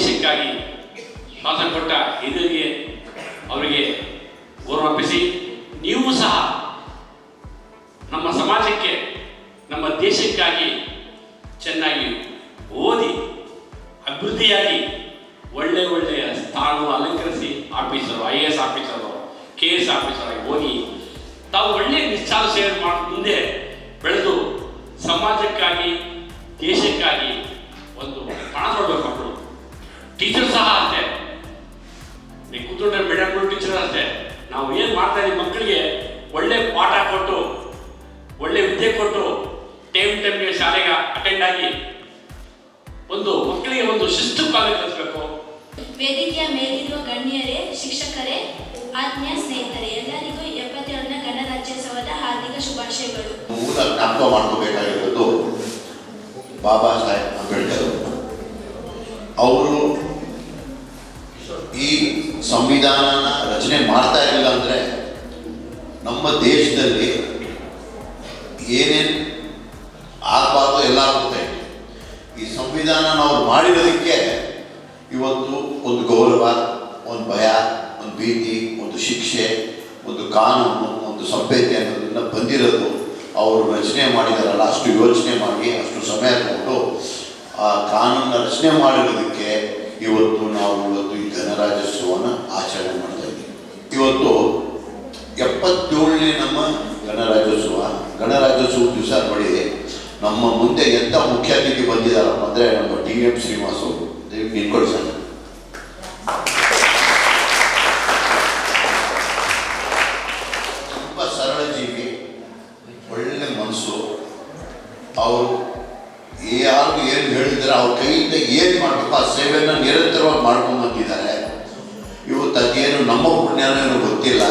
ದೇಶಕ್ಕಾಗಿ ಶ್ವಾಸ ಕೊಟ್ಟ ಹಿರಿಯರಿಗೆ ಅವರಿಗೆ ಗೌರವಪ್ಪಿಸಿ ನೀವು ಸಹ ನಮ್ಮ ಸಮಾಜಕ್ಕೆ, ನಮ್ಮ ದೇಶಕ್ಕಾಗಿ ಚೆನ್ನಾಗಿ ಓದಿ, ಅಭಿವೃದ್ಧಿಯಾಗಿ ಒಳ್ಳೆ ಒಳ್ಳೆಯ ಸ್ಥಾನವನ್ನು ಅಲಂಕರಿಸಿ, officer, I A S officer, K S officer ಆಗಿ ಹೋಗಿ ತಾವು ಒಳ್ಳೆಯ ನಿಶ್ಚಾಲ ಸೇವೆ ಮಾಡಿ ಮುಂದೆ ಬೆಳೆದು ಸಮಾಜಕ್ಕಾಗಿ, ದೇಶಕ್ಕಾಗಿ ಟೀಚರ್ ಸಹ ಅಷ್ಟೇ ನೀವು ಕೂತ್ಕೊಂಡ್ರೆ ಬೇಡ ಟೀಚರ್ ಅಷ್ಟೇ ನಾವು ಏನು ಮಾಡ್ತಾ ಇದ್ದೀವಿ ಮಕ್ಕಳಿಗೆ ಒಳ್ಳೆ ಪಾಠ ಕೊಟ್ಟು ಒಳ್ಳೆ ವಿದ್ಯೆ ಕೊಟ್ಟು ಟೈಮ್ ಟೈಮ್ಗೆ ಶಾಲೆಗೆ ಅಟೆಂಡ್ ಆಗಿ ಒಂದು ಮಕ್ಕಳಿಗೆ ಒಂದು ಶಿಸ್ತು ಕಾಲ ಕಲಿಸ್ಬೇಕು ವೇದಿಕೆಯ ಮೇಲಿರುವ ಗಣ್ಯರೇ ಶಿಕ್ಷಕರೇ ಆತ್ಮೀಯ ಸ್ನೇಹಿತರೆ ಎಲ್ಲರಿಗೂ ಎಪ್ಪತ್ತೆರಡನೇ ಗಣರಾಜ್ಯೋತ್ಸವದ ಹಾರ್ದಿಕ ಶುಭಾಶಯಗಳು. ಮೂಲ ಜ್ಞಾಪಕ ಮಾಡ್ಕೋಬೇಕಾಗಿರೋದು ಬಾಬಾ ಸಾಹೇಬ್ ಅಂಬೇಡ್ಕರ್ ಅವರು ಈ ಸಂವಿಧಾನನ ರಚನೆ ಮಾಡ್ತಾ ಇರಲಿಲ್ಲ ಅಂದರೆ ನಮ್ಮ ದೇಶದಲ್ಲಿ ಏನೇನು ಆಗಬಾರ್ದು ಎಲ್ಲ ಆಗುತ್ತೆ. ಈ ಸಂವಿಧಾನ ನಾವು ಮಾಡಿರೋದಕ್ಕೆ ಇವತ್ತು ಒಂದು ಗೌರವ, ಒಂದು ಭಯ, ಒಂದು ಭೀತಿ, ಒಂದು ಶಿಕ್ಷೆ, ಒಂದು ಕಾನೂನು, ಒಂದು ಸಭ್ಯತೆ ಅನ್ನೋದನ್ನ ಬಂದಿರೋದು ಅವರು ರಚನೆ ಮಾಡಿದಾರಲ್ಲ ಅಷ್ಟು ಯೋಚನೆ ಮಾಡಿ, ಅಷ್ಟು ಸಮಯ ತಗೊಂಡು ಆ ಕಾನೂನನ್ನ ರಚನೆ ಮಾಡಿರೋದಕ್ಕೆ ಇವತ್ತು ನಾವು ಇವತ್ತು ಈ ಗಣರಾಜ್ಯೋತ್ಸವನ ಆಚರಣೆ ಮಾಡ್ತಾ ಇದ್ದೀವಿ. ಇವತ್ತು ಎಪ್ಪತ್ತೇಳನೇ ನಮ್ಮ ಗಣರಾಜ್ಯೋತ್ಸವ. ಗಣರಾಜ್ಯೋತ್ಸವ ದಿವಸ ನೋಡಿ, ನಮ್ಮ ಮುಂದೆ ಎಂಥ ಮುಖ್ಯ ಅತಿಥಿ ಬಂದಿದ್ದಾರಪ್ಪ ಅಂದರೆ ನಮ್ಮ ಟಿ ಎಂ ಶ್ರೀನಿವಾಸ್ ಅವರು. ದಯವಿಟ್ಟು ನಿಂತ್ಕೊಳ್ಳಿ ಸರ್ ತುಂಬ ಸರಳ ಜೀವಿ ಒಳ್ಳೆ ಮನಸ್ಸು ಅವರು ಯಾರು ಏನು ಹೇಳಿದ್ರೆ ಅವ್ರ ಕೈಯಿಂದ ಏನು ಮಾಡಬೇಕು ಆ ಸೇವೆಯನ್ನು ನಿರಂತರವಾಗಿ ಮಾಡ್ಕೊಂಡು ಬಂದಿದ್ದಾರೆ ಇವತ್ತು ಅದೇನು ನಮ್ಮ ಪುಣ್ಯನೋ ಏನೋ ಗೊತ್ತಿಲ್ಲ.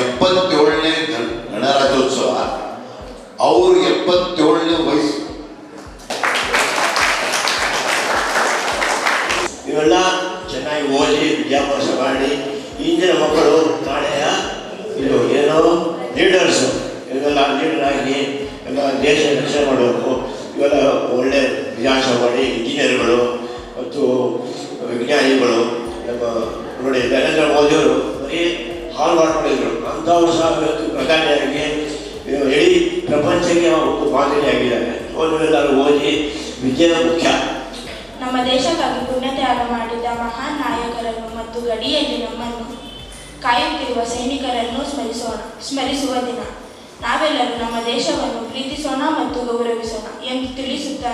ಎಪ್ಪತ್ತೇಳನೇ ಗಣ, ಗಣರಾಜ್ಯೋತ್ಸವ. ಅವರು ಎಪ್ಪತ್ತೇಳನೇ ವಯಸ್ಸು. ಇವೆಲ್ಲ ಚೆನ್ನಾಗಿ ಓದಿ, ವಿದ್ಯಾಭ್ಯಾಸ ಮಾಡಿ ಇಂದಿನ ಮಕ್ಕಳು ನಾಳೆಯ ಇದು ಏನೋ ಲೀಡರ್ಸು ಇವೆಲ್ಲ ಲೀಡರ್ ಆಗಿ ಎಲ್ಲ ದೇಶ ರಕ್ಷಣೆ ಮಾಡಬೇಕು. ಇವೆಲ್ಲ ಒಳ್ಳೆ ವಿನ್ಯಾಸ ಮಾಡಿ ಇಂಜಿನಿಯರ್ಗಳು ಮತ್ತು ವಿಜ್ಞಾನಿಗಳು ನಮ್ಮ ನೋಡಿ ನರೇಂದ್ರ ಮೋದಿಯವರು ಬರೀ ಹಾಲ್ ಮಾಡ್ಕೊಂಡಿದ್ರು ಅಂಥವ್ರು ಸಹ ಇವತ್ತು ಪ್ರಧಾನಿಯಾಗಿ ಇದು ಇಡೀ ಪ್ರಪಂಚಕ್ಕೆ ಒಂದು ಮಾದರಿಯಾಗಿದ್ದಾರೆ ಓದಿ ವಿದ್ಯೆ ಮುಖ್ಯ ನಮ್ಮ ದೇಶಕ್ಕಾಗಿ ಪುಣ್ಯತ್ಯಾಗ ಮಾಡಿದ ಮಹಾನ್ ನಾಯಕರನ್ನು ಮತ್ತು ಗಡಿಯಲ್ಲಿ ನಮ್ಮನ್ನು ಕಾಯುತ್ತಿರುವ ಸೈನಿಕರನ್ನು ಸ್ಮರಿಸೋಣ ಸ್ಮರಿಸುವ ದಿನ ನಾವೆಲ್ಲರೂ ನಮ್ಮ ದೇಶವನ್ನು ಪ್ರೀತಿಸೋಣ ಮತ್ತು ಗೌರವಿಸೋಣ ಎಂದು ತಿಳಿಸುತ್ತಾ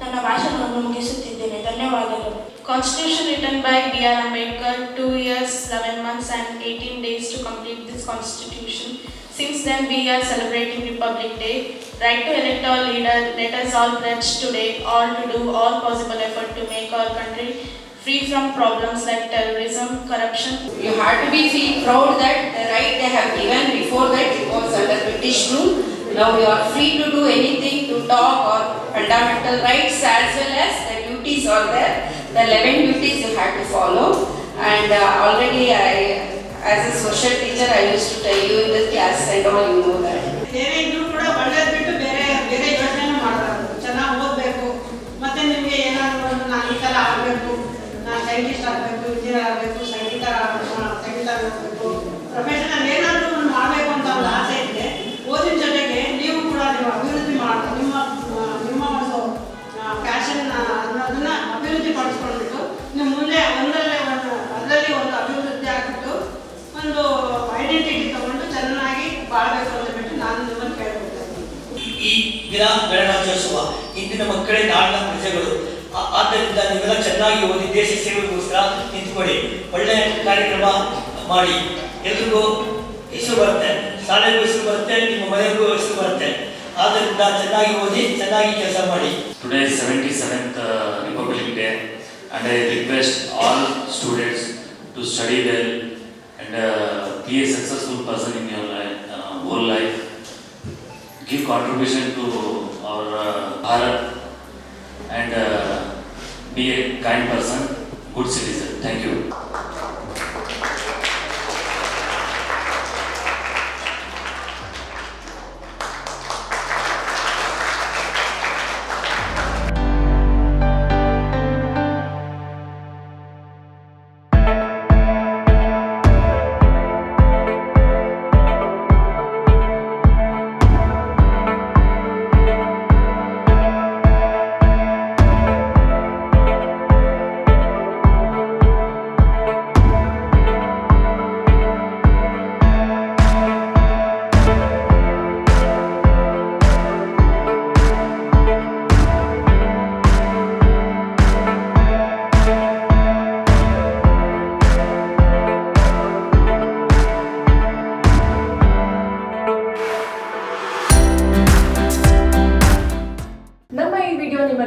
ನನ್ನ ಭಾಷಣವನ್ನು ಮುಗಿಸುತ್ತಿದ್ದೇನೆ ಧನ್ಯವಾದಗಳು Constitution written by B.R. Ambedkar, 2 years, 11 months and 18 days to complete this constitution. Since then we are celebrating Republic Day. Right to elect our leader, let us all pledge today all to do all possible effort to make our country free from problems like terrorism, corruption, You have to be feel proud that the right they have given before that it was under British rule. Now you are free to do anything, to talk or fundamental rights as well as the duties are there. The eleven duties you have to follow. And uh, already I, as a social teacher I used to tell you in the class and all you know that. ಬೇರೆ ಇದ್ರು ಕೂಡ ಒಳ್ಳೇದು ಬಿಟ್ಟು ಬೇರೆ ಬೇರೆ ಯೋಚನೆ ಮಾಡಬಾರ್ದು ಚೆನ್ನಾಗಿ ಓದಬೇಕು ಮತ್ತೆ ನಿಮಗೆ ಏನಾದರೂ ನಾನು ಈ ಥರ ಆಗಬೇಕು, ನಾನು ಸೈಂಟಿಸ್ಟ್ ಆಗಬೇಕು, ಇಂಜಿನಿಯರ್ ಆಗಬೇಕು ಸಂಗೀತ ಸಂಗೀತ ಆಗಬೇಕು ಪ್ರೊಫೆಷನಲ್ ಏನಾದರೂ ಒಂದು ಮಾಡಬೇಕು ಅಂತ ಒಂದು ಆಸೆ ಇದೆ ಓದಿನ ಜೊತೆಗೆ ನೀವು ಕೂಡ ನೀವು ಅಭಿವೃದ್ಧಿ ಮಾಡಿ ನಿಮ್ಮ ಆ, ನಿಮ್ಮ ಒಂದು ಫ್ಯಾಷನ್ ಅನ್ನೋದನ್ನ ಅಭಿವೃದ್ಧಿ ಪಡಿಸ್ಕೊಂಡ್ಬಿಟ್ಟು ನೀವು ಮುಂದೆ ಒಂದರಲ್ಲೇ ಒಂದು ಅದರಲ್ಲಿ ಒಂದು ಅಭಿವೃದ್ಧಿ ಆಗಿಬಿಟ್ಟು ಒಂದು ಐಡೆಂಟಿಟಿ ತಗೊಂಡು ಚೆನ್ನಾಗಿ ಬಾಳ್ಬೇಕು ಅಂತ ಬಿಟ್ಟು ನಾನು ನಿಮ್ಮನ್ನು ಕೇಳ್ಕೊಳ್ತಾ ಇದ್ದೀನಿ ಈ ದಿನ ಗಣರಾಜ್ಯೋತ್ಸವ ಇಂದಿನ ಮಕ್ಕಳೇ ನಾಡಿನ ಪ್ರಜೆಗಳು. ಆದ್ದರಿಂದ ನೀವೆಲ್ಲ ಚೆನ್ನಾಗಿ ಓದಿ ದೇಶ ಸೇವೆಗೋಸ್ಕರ ನಿಂತ್ಕೊಳ್ಳಿ. ಒಳ್ಳೆ ಕಾರ್ಯಕ್ರಮ ಮಾಡಿ. ಎಲ್ರಿಗೂ ಹೆಸರು ಬರುತ್ತೆ. ಶಾಲೆಗೂ ಹೆಸರು ಬರುತ್ತೆ ನಿಮ್ಮ ಮನೆಗೂ ಹೆಸರು ಬರುತ್ತೆ. ಆದ್ದರಿಂದ ಚೆನ್ನಾಗಿ ಓದಿ ಚೆನ್ನಾಗಿ ಕೆಲಸ ಮಾಡಿ. 77th uh, Republic Day and I request all students to study well and uh, be a successful person in your life whole life. Give contribution to our uh, Bharat and uh, be a kind person, good citizen. Thank you.